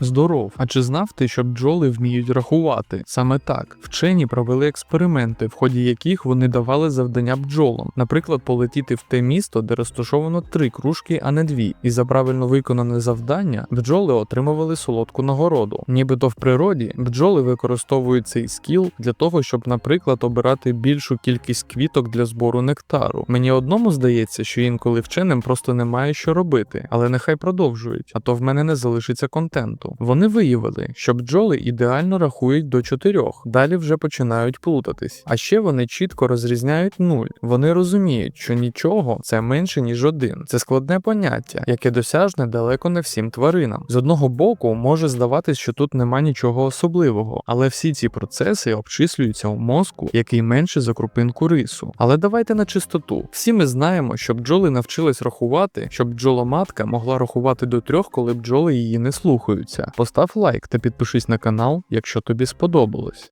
Здоров. А чи знав ти, що бджоли вміють рахувати? Саме так. Вчені провели експерименти, в ході яких вони давали завдання бджолам, наприклад, полетіти в те місто, де розташовано три кружки, а не дві. І за правильно виконане завдання бджоли отримували солодку нагороду. Нібито в природі бджоли використовують цей скіл для того, щоб, наприклад, обирати більшу кількість квіток для збору нектару. Мені одному здається, що інколи вченим просто немає що робити, але нехай продовжують, а то в мене не залишиться контенту. Вони виявили, що бджоли ідеально рахують до чотирьох, далі вже починають плутатись. А ще вони чітко розрізняють нуль. Вони розуміють, що нічого це менше ніж один. Це складне поняття, яке досяжне далеко не всім тваринам. З одного боку, може здаватись, що тут нема нічого особливого, але всі ці процеси обчислюються у мозку, який менше за крупинку рису. Але давайте на чистоту. Всі ми знаємо, що бджоли навчились рахувати, щоб бджоломатка могла рахувати до трьох, коли бджоли її не слухаються. Постав лайк та підпишись на канал, якщо тобі сподобалось.